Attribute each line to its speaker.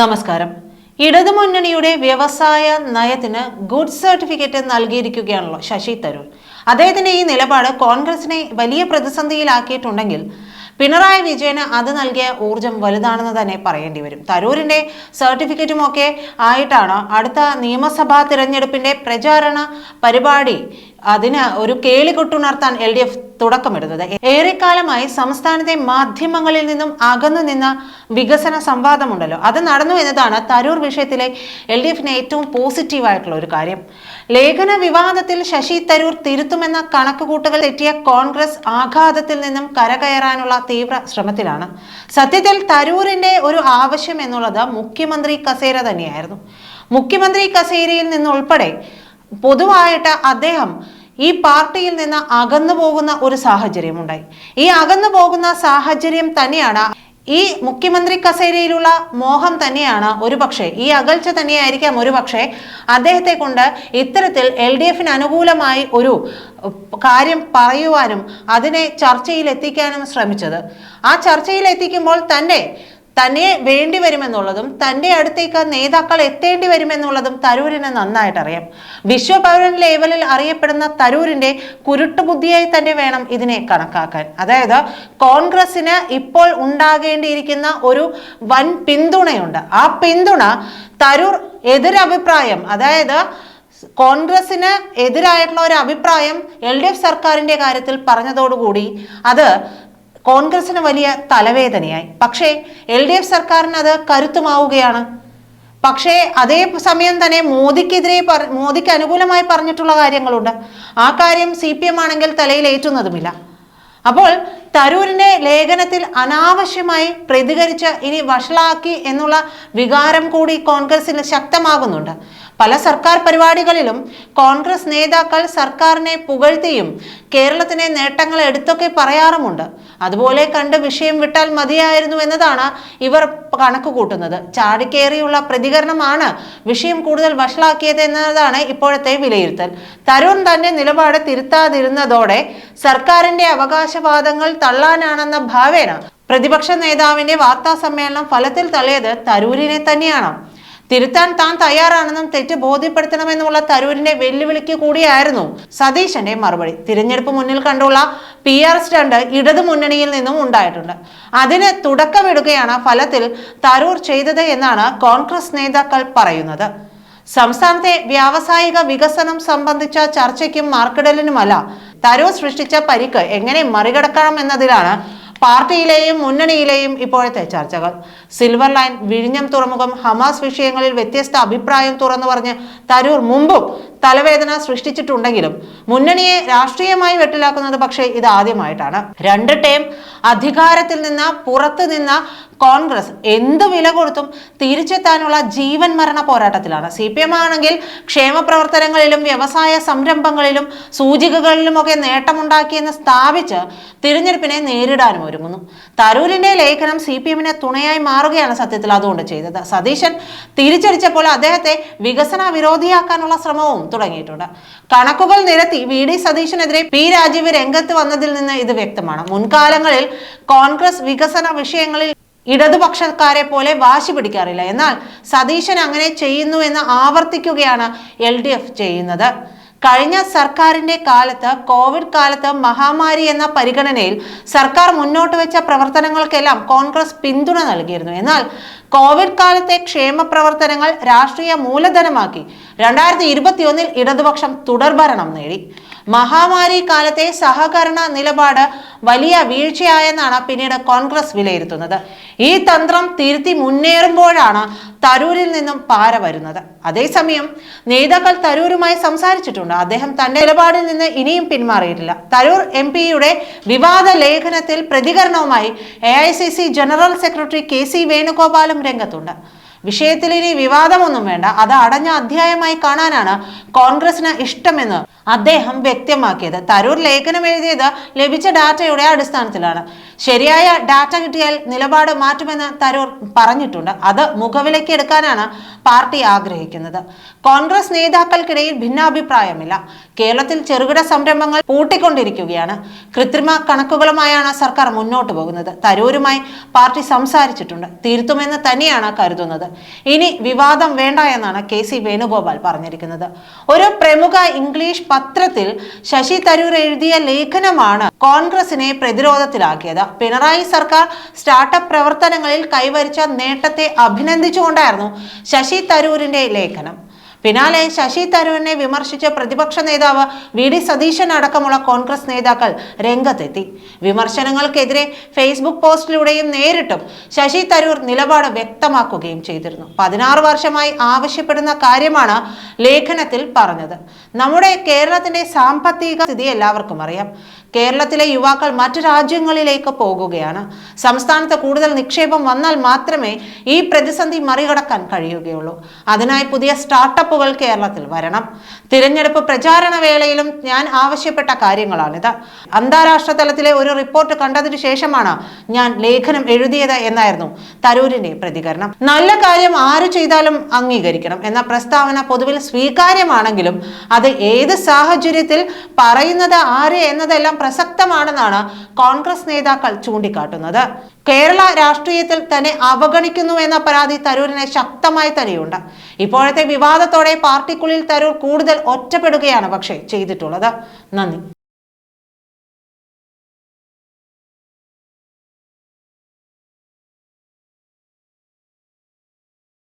Speaker 1: നമസ്കാരം. ഇടതുമുന്നണിയുടെ വ്യവസായ നയത്തിന് ഗുഡ് സർട്ടിഫിക്കറ്റ് നൽകിയിരിക്കുകയാണല്ലോ ശശി തരൂർ. അദ്ദേഹത്തിന്റെ ഈ നിലപാട് കോൺഗ്രസിനെ വലിയ പ്രതിസന്ധിയിലാക്കിയിട്ടുണ്ടെങ്കിൽ പിണറായി വിജയന് അത് നൽകിയ ഊർജം വലുതാണെന്ന് തന്നെ പറയേണ്ടി വരും. തരൂരിന്റെ സർട്ടിഫിക്കറ്റുമൊക്കെ ആയിട്ടാണ് അടുത്ത നിയമസഭാ തിരഞ്ഞെടുപ്പിന്റെ പ്രചാരണ പരിപാടി അതിന് ഒരു കേളികൊട്ടുണർത്താൻ എൽ ഡി എഫ് തുടക്കമിടുന്നത്. ഏറെക്കാലമായി സംസ്ഥാനത്തെ മാധ്യമങ്ങളിൽ നിന്നും അകന്നു നിന്ന വികസന സംവാദമുണ്ടല്ലോ. അത് നടന്നു എന്നതാണ് തരൂർ വിഷയത്തിലെ എൽ ഡി എഫിന് ഏറ്റവും പോസിറ്റീവായിട്ടുള്ള ഒരു കാര്യം. ലേഖന വിവാദത്തിൽ ശശി തരൂർ തിരുത്തുമെന്ന കണക്കുകൂട്ടുകൾ തെറ്റിയ കോൺഗ്രസ് ആഘാതത്തിൽ നിന്നും കരകയറാനുള്ള തീവ്ര ശ്രമത്തിലാണ്. സത്യത്തിൽ തരൂരിന്റെ ഒരു ആവശ്യം എന്നുള്ളത് മുഖ്യമന്ത്രി കസേര തന്നെയായിരുന്നു. മുഖ്യമന്ത്രി കസേരയിൽ നിന്നുൾപ്പെടെ പൊതുവായിട്ട് അദ്ദേഹം ഈ പാർട്ടിയിൽ നിന്ന് അകന്നു പോകുന്ന ഒരു സാഹചര്യം ഉണ്ടായി ഈ അകന്നു പോകുന്ന സാഹചര്യം തന്നെയാണ് ഈ മുഖ്യമന്ത്രി കസേരയിലുള്ള മോഹം തന്നെയാണ് ഒരുപക്ഷെ ഈ അകൽച്ച തന്നെയായിരിക്കാം ഒരുപക്ഷെ അദ്ദേഹത്തെ കൊണ്ട് ഇത്തരത്തിൽ എൽ ഡി എഫിന് അനുകൂലമായി ഒരു കാര്യം പറയുവാനും അതിനെ ചർച്ചയിൽ എത്തിക്കാനും ശ്രമിച്ചത്. ആ ചർച്ചയിൽ എത്തിക്കുമ്പോൾ തന്നെ തന്നെ വേണ്ടി വരുമെന്നുള്ളതും തന്റെ അടുത്തേക്ക് നേതാക്കൾ എത്തേണ്ടി വരുമെന്നുള്ളതും തരൂരിന് നന്നായിട്ട് അറിയാം. വിശ്വപൗരൻ ലേവലിൽ അറിയപ്പെടുന്ന തരൂരിന്റെ കുരുട്ടുബുദ്ധിയായി തന്നെ വേണം ഇതിനെ കണക്കാക്കാൻ. അതായത് കോൺഗ്രസിന് ഇപ്പോൾ ഉണ്ടാകേണ്ടിയിരിക്കുന്ന ഒരു വൻ പിന്തുണയുണ്ട്. ആ പിന്തുണ തരൂർ എതിരഭിപ്രായം അതായത് കോൺഗ്രസിന് എതിരായിട്ടുള്ള ഒരു അഭിപ്രായം എൽ ഡി എഫ് സർക്കാരിന്റെ കാര്യത്തിൽ പറഞ്ഞതോടുകൂടി അത് കോൺഗ്രസിന് വലിയ തലവേദനയായി. പക്ഷേ എൽ ഡി എഫ് സർക്കാരിന് അത് കരുത്തുമാവുകയാണ്. പക്ഷേ അതേ സമയം തന്നെ മോദിക്കെതിരെ മോദിക്ക് അനുകൂലമായി പറഞ്ഞിട്ടുള്ള കാര്യങ്ങളുണ്ട്. ആ കാര്യം സി പി എം ആണെങ്കിൽ തലയിലേറ്റുന്നതുമില്ല അപ്പോൾ തരൂരിന്റെ ലേഖനത്തിൽ അനാവശ്യമായി പ്രതികരിച്ച് ഇനി വഷളാക്കി എന്നുള്ള വികാരം കൂടി കോൺഗ്രസിൽ ശക്തമാകുന്നുണ്ട്. പല സർക്കാർ പരിപാടികളിലും കോൺഗ്രസ് നേതാക്കൾ സർക്കാരിനെ പുകഴ്ത്തിയും കേരളത്തിലെ നേട്ടങ്ങൾ എടുത്തൊക്കെ പറയാറുമുണ്ട്. അതുപോലെ കണ്ട് വിഷയം വിട്ടാൽ മതിയായിരുന്നു എന്നതാണ് ഇവർ കണക്ക് കൂട്ടുന്നത് ചാടിക്കേറിയുള്ള പ്രതികരണമാണ് വിഷയം കൂടുതൽ വഷളാക്കിയത് എന്നതാണ് ഇപ്പോഴത്തെ വിലയിരുത്തൽ. തരൂർ തന്നെ നിലപാട് തിരുത്താതിരുന്നതോടെ സർക്കാരിന്റെ അവകാശവാദങ്ങൾ തള്ളാനാണെന്ന ഭാവേന പ്രതിപക്ഷ നേതാവിന്റെ വാർത്താ സമ്മേളനം ഫലത്തിൽ തള്ളിയത് തരൂരിനെ തന്നെയാണ്. തിരുത്താൻ താൻ തയ്യാറാണെന്നും തെറ്റ് ബോധ്യപ്പെടുത്തണമെന്നുള്ള തരൂരിന്റെ വെല്ലുവിളിക്ക് കൂടിയായിരുന്നു സതീശന്റെ മറുപടി. തിരഞ്ഞെടുപ്പ് മുന്നിൽ കണ്ടുള്ള പി ആർ സ്റ്റണ്ട് ഇടതു മുന്നണിയിൽ നിന്നും ഉണ്ടായിട്ടുണ്ട്. അതിന് തുടക്കമിടുകയാണ് ഫലത്തിൽ തരൂർ ചെയ്തത് എന്നാണ് കോൺഗ്രസ് നേതാക്കൾ പറയുന്നത്. സംസ്ഥാനത്തെ വ്യാവസായിക വികസനം സംബന്ധിച്ച ചർച്ചയ്ക്കും മാർക്കിടലിനുമല്ല തരൂർ സൃഷ്ടിച്ച പരിക്ക് എങ്ങനെ മറികടക്കണം എന്നതിലാണ് പാർട്ടിയിലെയും മുന്നണിയിലെയും ഇപ്പോഴത്തെ ചർച്ചകൾ. സിൽവർ ലൈൻ വിഴിഞ്ഞം തുറമുഖം ഹമാസ് വിഷയങ്ങളിൽ വ്യത്യസ്ത അഭിപ്രായം തുറന്നു പറഞ്ഞ് തരൂർ മുമ്പും തലവേദന സൃഷ്ടിച്ചിട്ടുണ്ടെങ്കിലും മുന്നണിയെ രാഷ്ട്രീയമായി വെട്ടിലാക്കുന്നത് പക്ഷേ ഇത് ആദ്യമായിട്ടാണ്. രണ്ട് ടേം അധികാരത്തിൽ നിന്ന് പുറത്തു നിന്ന കോൺഗ്രസ് എന്ത് വില കൊടുത്തും തിരിച്ചെത്താനുള്ള ജീവൻ മരണ പോരാട്ടത്തിലാണ്. സി പി എം ആണെങ്കിൽ ക്ഷേമ പ്രവർത്തനങ്ങളിലും വ്യവസായ സംരംഭങ്ങളിലും സൂചികകളിലുമൊക്കെ നേട്ടമുണ്ടാക്കിയെന്ന് സ്ഥാപിച്ച് തിരഞ്ഞെടുപ്പിനെ നേരിടാനും ഒരുങ്ങുന്നു. തരൂരിന്റെ ലേഖനം സി പി എമ്മിനെ തുണയായി മാറുകയാണ് സത്യത്തിൽ അതുകൊണ്ട് ചെയ്തത്. സതീശൻ തിരിച്ചടിച്ചപ്പോൾ അദ്ദേഹത്തെ വികസന വിരോധിയാക്കാനുള്ള ശ്രമവും തുടങ്ങിയിട്ടുണ്ട്. കണക്കുകൾ നിരത്തി വി ഡി സതീശനെതിരെ പി രാജീവ് രംഗത്ത് വന്നതിൽ നിന്ന് ഇത് വ്യക്തമാണ്. മുൻകാലങ്ങളിൽ കോൺഗ്രസ് വികസന വിഷയങ്ങളിൽ ഇടതുപക്ഷക്കാരെ പോലെ വാശി പിടിക്കാറില്ല. എന്നാൽ സതീശൻ അങ്ങനെ ചെയ്യുന്നു എന്ന് ആവർത്തിക്കുകയാണ് എൽ ഡി എഫ് ചെയ്യുന്നത്. കഴിഞ്ഞ സർക്കാരിന്റെ കാലത്ത് കോവിഡ് കാലത്ത് മഹാമാരി എന്ന പരിഗണനയിൽ സർക്കാർ മുന്നോട്ട് വെച്ച പ്രവർത്തനങ്ങൾക്കെല്ലാം കോൺഗ്രസ് പിന്തുണ നൽകിയിരുന്നു. എന്നാൽ കോവിഡ് കാലത്തെ ക്ഷേമ പ്രവർത്തനങ്ങൾ രാഷ്ട്രീയ മൂലധനമാക്കി. രണ്ടായിരത്തി ഇരുപത്തിയൊന്നിൽ ഇടതുപക്ഷം തുടർഭരണം നേടി. മഹാമാരി കാലത്തെ സഹകരണ നിലപാട് വലിയ വീഴ്ചയായെന്നാണ് പിന്നീട് കോൺഗ്രസ് വിലയിരുത്തുന്നത്. ഈ തന്ത്രം തിരുത്തി മുന്നേറുമ്പോഴാണ് തരൂരിൽ നിന്നും പാര വരുന്നത്. അതേസമയം നേതാക്കൾ തരൂരുമായി സംസാരിച്ചിട്ടുണ്ട്. അദ്ദേഹം തന്റെ നിലപാടിൽ നിന്ന് ഇനിയും പിന്മാറിയിട്ടില്ല. തരൂർ എം പിയുടെ വിവാദ ലേഖനത്തിൽ പ്രതികരണവുമായി A general secretary K C വേണുഗോപാലും രംഗത്തുണ്ട്. വിഷയത്തിൽ ഇനി വിവാദമൊന്നും വേണ്ട. അത് അടഞ്ഞ അധ്യായമായി കാണാനാണ് കോൺഗ്രസിന് ഇഷ്ടമെന്ന് അദ്ദേഹം വ്യക്തമാക്കിയത്. തരൂർ ലേഖനം എഴുതിയത് ലഭിച്ച ഡാറ്റയുടെ അടിസ്ഥാനത്തിലാണ്. ശരിയായ ഡാറ്റ കിട്ടിയാൽ നിലപാട് മാറ്റുമെന്ന് തരൂർ പറഞ്ഞിട്ടുണ്ട്. അത് മുഖവിലയ്ക്ക് എടുക്കാനാണ് പാർട്ടി ആഗ്രഹിക്കുന്നത്. കോൺഗ്രസ് നേതാക്കൾക്കിടയിൽ ഭിന്നാഭിപ്രായമില്ല. കേരളത്തിൽ ചെറുകിട സംരംഭങ്ങൾ പൂട്ടിക്കൊണ്ടിരിക്കുകയാണ്. കൃത്രിമ കണക്കുകളുമായാണ് സർക്കാർ മുന്നോട്ട് പോകുന്നത്. തരൂരുമായി പാർട്ടി സംസാരിച്ചിട്ടുണ്ട്. തിരുത്തുമെന്ന് തന്നെയാണ് കരുതുന്നത്. ഇനി വിവാദം വേണ്ട എന്നാണ് കെ സി വേണുഗോപാൽ പറഞ്ഞിരിക്കുന്നത്. ഒരു പ്രമുഖ ഇംഗ്ലീഷ് പത്രത്തിൽ ശശി തരൂർ എഴുതിയ ലേഖനമാണ് കോൺഗ്രസിനെ പ്രതിരോധത്തിലാക്കിയത്. പിണറായി സർക്കാർ സ്റ്റാർട്ടപ്പ് പ്രവർത്തനങ്ങളിൽ കൈവരിച്ച നേട്ടത്തെ അഭിനന്ദിച്ചുകൊണ്ടായിരുന്നു ശശി തരൂരിന്റെ ലേഖനം. പിന്നാലെ ശശി തരൂരിനെ വിമർശിച്ച പ്രതിപക്ഷ നേതാവ് വി ഡി സതീശൻ അടക്കമുള്ള കോൺഗ്രസ് നേതാക്കൾ രംഗത്തെത്തി. വിമർശനങ്ങൾക്കെതിരെ ഫേസ്ബുക്ക് പോസ്റ്റിലൂടെയും നേരിട്ടും ശശി തരൂർ നിലപാട് വ്യക്തമാക്കുകയും ചെയ്തിരുന്നു. പതിനാറ് വർഷമായി ആവശ്യപ്പെടുന്ന കാര്യമാണ് ലേഖനത്തിൽ പറഞ്ഞത്. നമ്മുടെ കേരളത്തിന്റെ സാമ്പത്തിക സ്ഥിതി എല്ലാവർക്കും അറിയാം. കേരളത്തിലെ യുവാക്കൾ മറ്റു രാജ്യങ്ങളിലേക്ക് പോകുകയാണ്. സംസ്ഥാനത്ത് കൂടുതൽ നിക്ഷേപം വന്നാൽ മാത്രമേ ഈ പ്രതിസന്ധി മറികടക്കാൻ കഴിയുകയുള്ളൂ. അതിനായി പുതിയ സ്റ്റാർട്ടപ്പുകൾ കേരളത്തിൽ വരണം. തിരഞ്ഞെടുപ്പ് പ്രചാരണ വേളയിലും ഞാൻ ആവശ്യപ്പെട്ട കാര്യങ്ങളാണിത്. അന്താരാഷ്ട്ര തലത്തിലെ ഒരു റിപ്പോർട്ട് കണ്ടതിനു ശേഷമാണ് ഞാൻ ലേഖനം എഴുതിയത് എന്നായിരുന്നു തരൂരിന്റെ പ്രതികരണം. നല്ല കാര്യം ആര് ചെയ്താലും അംഗീകരിക്കണം എന്ന പ്രസ്താവന പൊതുവിൽ സ്വീകാര്യമാണെങ്കിലും അത് ഏത് സാഹചര്യത്തിൽ പറയുന്നത് ആര് എന്നതെല്ലാം പ്രസക്തമാണെന്നാണ് കോൺഗ്രസ് നേതാക്കൾ ചൂണ്ടിക്കാട്ടുന്നത്. കേരള രാഷ്ട്രീയത്തിൽ തന്നെ അവഗണിക്കുന്നു എന്ന പരാതി തരൂരിന് ശക്തമായി തന്നെയുണ്ട് ഇപ്പോഴത്തെ വിവാദത്തോടെ പാർട്ടിക്കുള്ളിൽ തരൂർ കൂടുതൽ ഒറ്റപ്പെടുകയാണ് പക്ഷേ ചെയ്തിട്ടുള്ളത്. നന്ദി.